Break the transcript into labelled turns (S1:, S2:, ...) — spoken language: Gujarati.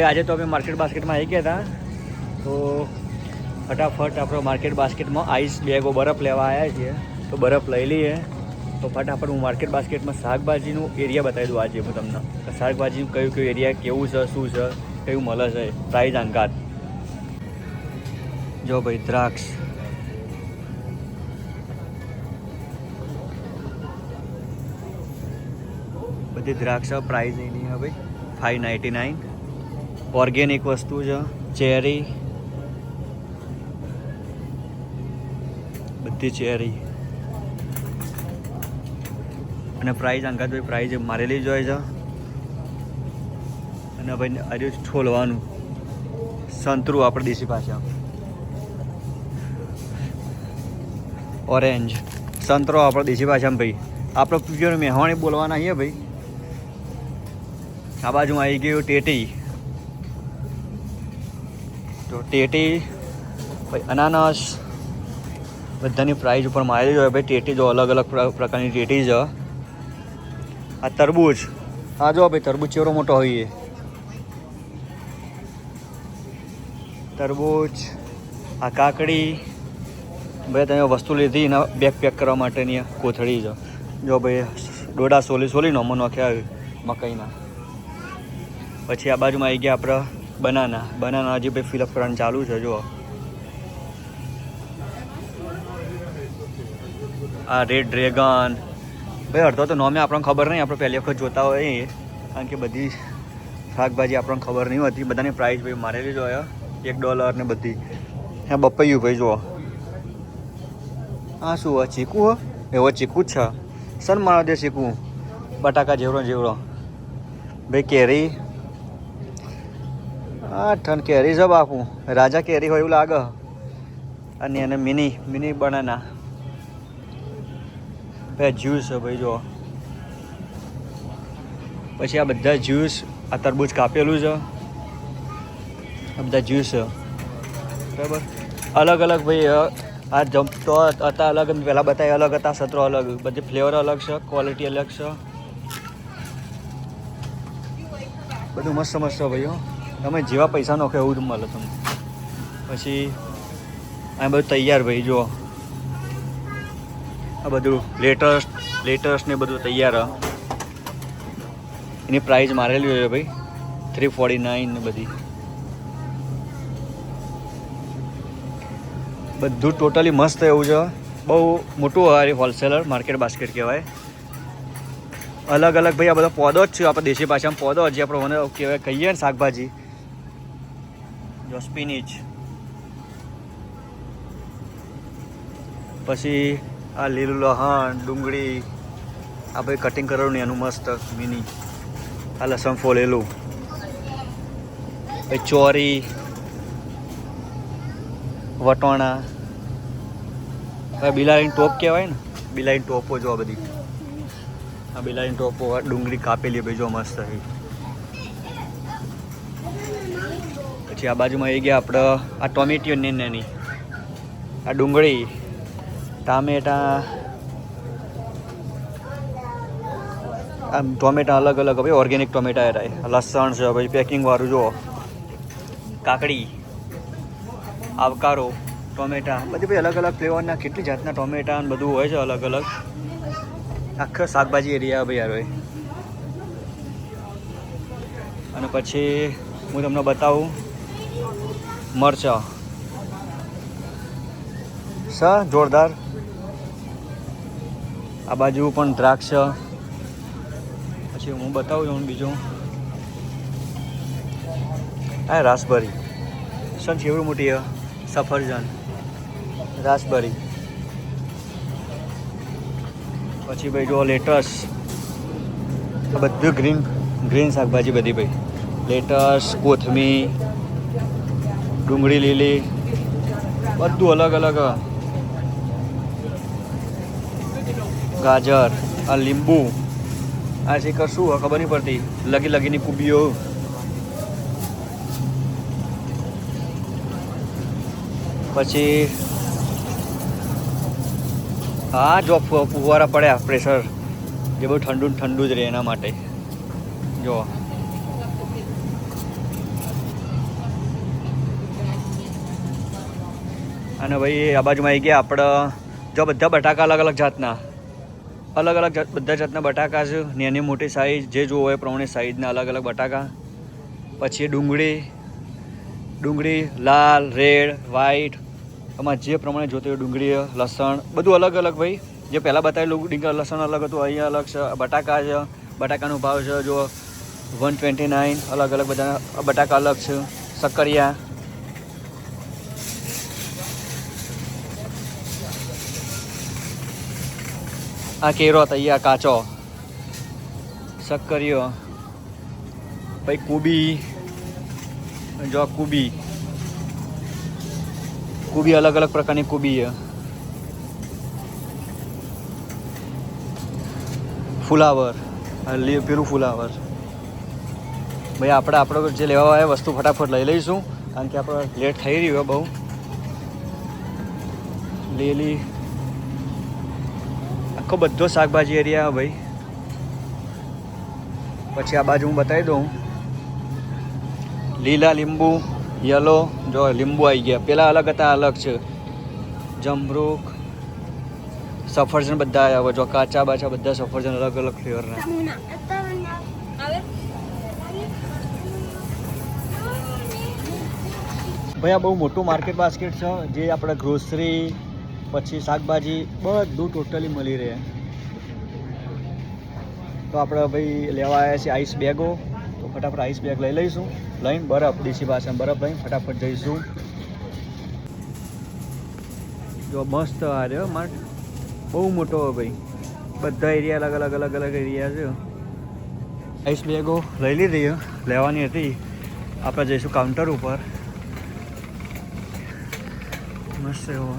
S1: ભાઈ, આજે તો અમે માર્કેટ બાસ્કેટમાં આવી ગયા હતા. તો ફટાફટ આપણો માર્કેટ બાસ્કેટમાં આઈસ બેગો બરફ લેવા આવ્યા છીએ. તો બરફ લઈ લઈએ. તો ફટાફટ હું માર્કેટ બાસ્કેટમાં શાકભાજીનું એરિયા બતાવી દઉં આજે હું તમને. શાકભાજીનું કયું કયું એરિયા કેવું છે, શું છે, કયું મળે છે પ્રાઇઝ અંગાત જો ભાઈ, દ્રાક્ષ. બધી દ્રાક્ષ પ્રાઇઝ એની હવે ફાઈવ નાઇન્ટી નાઇન ઓર્ગેનિક વસ્તુ છે, ચેરી. બધી ચેરી. અને પ્રાઇઝ અંકાતભાઈ પ્રાઇઝ મારેલી જ હોય છે. અને ભાઈ, આજે છોલવાનું. સંતરું આપણે દેશી ભાષા. ઓરેન્જ સંતરો આપણે દેશી ભાષામાં ભાઈ. આપણે પ્યોર મહેવાણી બોલવાના છીએ ભાઈ. આ બાજુ આવી ગયું ટેટી. તો ટેટી ભાઈ અનાનસ, બધાની પ્રાઇઝ ઉપર મારેલી હોય. ભાઈ, ટેટી જો અલગ અલગ પ્ર- પ્રકારની ટેટી છે. આ તરબૂચ. આ જો ભાઈ, તરબૂચ ચેવડો મોટો હોય તરબૂચ, આ કાકડી. ભાઈ, તમે વસ્તુ લીધી, એના બેગ પેક કરવા માટેની કોથળી છે. જો ભાઈ, ડોડા સોલી સોલી નોમો નાખ્યા મકાઈના. પછી આ બાજુમાં આવી ગયા આપણે બનાના બનાના હજી ભાઈ ફિલઅપ કરવાનું ચાલુ છે જો આ રેડ ડ્રેગન ભાઈ, અડધો તો નોમે આપણને ખબર નહીં, આપણે પહેલી વખત જોતા હોય કારણ કે બધી શાકભાજી આપણને ખબર નહીં હોતી. બધાની પ્રાઇસ ભાઈ મારેલી જ હોય એક ડોલર ને બધી. હા બપૈયું ભાઈ, જુઓ. હા શું હોય ચીકુ એવો ચીકુ છે. સન મારો દે ચીકુ? બટાકા જેવડો જેવડો. ભાઈ, કેરી. હા ઠન કેરી છે બાપુ. રાજા કેરી હોય એવું લાગે. અને એને મિની મિની બનાના. બે જ્યુસ છે ભાઈ, જો. પછી આ બધા જ્યુસ આ તરબૂચ કાપેલું છે. આ બધા જ્યુસ છે. બરાબર? અલગ અલગ ભાઈ આ જમતો હતા અલગ પહેલાં બતાવ્યા અલગ હતા, સત્રો અલગ. બધી ફ્લેવર અલગ છે, ક્વોલિટી અલગ છે. બધું મસ્ત મસ્ત ભાઈઓ તમે જેવા પૈસા નોખો એવું જ મળે તમને. પછી આ બધું તૈયાર ભાઈ, જુઓ. આ બધું લેટેસ્ટ લેટેસ્ટ ને બધું તૈયાર. એની પ્રાઇસ મારેલી હોય ભાઈ થ્રી ફોર્ટી નાઇન ને બધી. બધું ટોટલી મસ્ત એવું છે. બહુ મોટું હોય હોલસેલર માર્કેટ બાસ્કેટ કહેવાય. અલગ અલગ ભાઈ, આ બધો પોદો જ છે, આપણે દેશી ભાષામાં પોદો જે આપણે મને કહેવાય કહીએ ને શાકભાજી. જો સ્પિનિચ પછી આ લીલું લહણ ડુંગળી આ ભાઈ કટિંગ કરેલું ને એનું મસ્ત મિની આ લસણ ફોલેલું પછી ચોરી વટોણા હવે બિલાડીની ટોપ કહેવાય ને બિલાડીની ટોપો જો આ બધી આ બિલાડીની ટોપો ડુંગળી કાપેલી ભાઈ જો મસ્ત છે પછી આ બાજુમાં આવી ગયા આપણે આ ટોમેટીઓ ને નાની. આ ડુંગળી, ટામેટા. આમ ટોમેટા અલગ અલગ ભાઈ ઓર્ગેનિક ટોમેટા રહે લસણ છે ભાઈ પેકિંગ વાળું જુઓ. કાકડી, આવકારો, ટોમેટા. બધી ભાઈ અલગ અલગ ફ્લેવરના કેટલી જાતના ટોમેટા ને બધું હોય છે અલગ અલગ. આખા શાકભાજી એરિયા ભાઈ યાર હોય અને પછી હું તમને બતાવું મરચાં. સ, જોરદાર. આ બાજુ પણ દ્રાક્ષ. પછી હું બતાવું છું બીજું. હા રાસબરી. સન કેવડી મોટી સફરજન. રાસબરી. પછી ભાઈ જો લેટસ. બધું ગ્રીન ગ્રીન શાકભાજી બધી ભાઈ. લેટસ, કોથમીર ડુંગળી લીલી, બધું અલગ અલગ. ગાજર, આ લીંબુ, આ છે શું ખબર નહીં પડતી, લગી લગીની કુબીઓ. પછી, હા, જો ફુવારા પડ્યા, પ્રેશર. જે બહુ ઠંડુ ઠંડુ જ રહે એના માટે. જો. અને ભાઈ, આ બાજુમાં આવી ગયા આપણે, જો બધા બટાકા અલગ અલગ જાતના. અલગ અલગ જાત, બધા જાતના બટાકા છે. નાની મોટી સાઈઝ જે જોવો એ પ્રમાણે સાઈઝના અલગ અલગ બટાકા. પછી ડુંગળી ડુંગળી લાલ, રેડ વ્હાઈટ એમાં જે પ્રમાણે જોતી હોય ડુંગળી, લસણ, બધું અલગ અલગ ભાઈ. જે પહેલાં બતાવેલું ડુંગળી, લસણ અલગ હતું, અહીંયા અલગ છે, બટાકા છે, બટાકાનો ભાવ છે, જો વન ટ્વેન્ટી નાઇન અલગ અલગ બધા બટાકા અલગ છે, સક્કરિયા આ કેરો તૈયાર કાચો. શક્કરીઓ પછી કુબી. જો કુબી. કુબી અલગ અલગ પ્રકારની કુબી છે. ફુલાવર. પેલું ફુલાવર. ભાઈ, આપણે આપણો જે લેવા આવ્યા વસ્તુ ફટાફટ લઈ લઈશું. કારણ કે આપણે લેટ થઈ રહ્યું બહુ. લીલી આખો બધો શાકભાજી એરિયા ભાઈ. પછી આ બાજુ હું બતાવી દઉં. લીલા લીંબુ યલો જો લીંબુ આવી ગયા. પેલા અલગ હતા અલગ છે. જમરૂક સફરજન બધા આવ્યા હોય. જો કાચા બાચા બધા સફરજન અલગ અલગ ફ્લેવરના ભાઈ આ બહુ મોટું માર્કેટ બાસ્કેટ છે જે આપણે ગ્રોસરી પછી શાકભાજી બધું ટોટલી મળી રહે. તો આપણે ભાઈ લેવા આવ્યા છીએ આઈસ બેગો તો ફટાફટ આઈસ બેગ લઈ લઈશું. લઈને બરફ, ડીસી પાસે બરફ લઈને ફટાફટ જઈશું. જો મસ્ત આ રહ્યો માર્ટ. બહુ મોટો ભાઈ. બધા એરિયા અલગ અલગ અલગ અલગ એરિયા છે. આઈસ બેગો લઈ લીધી લેવાની હતી. આપણે જઈશું કાઉન્ટર ઉપર. મસ્ત એવો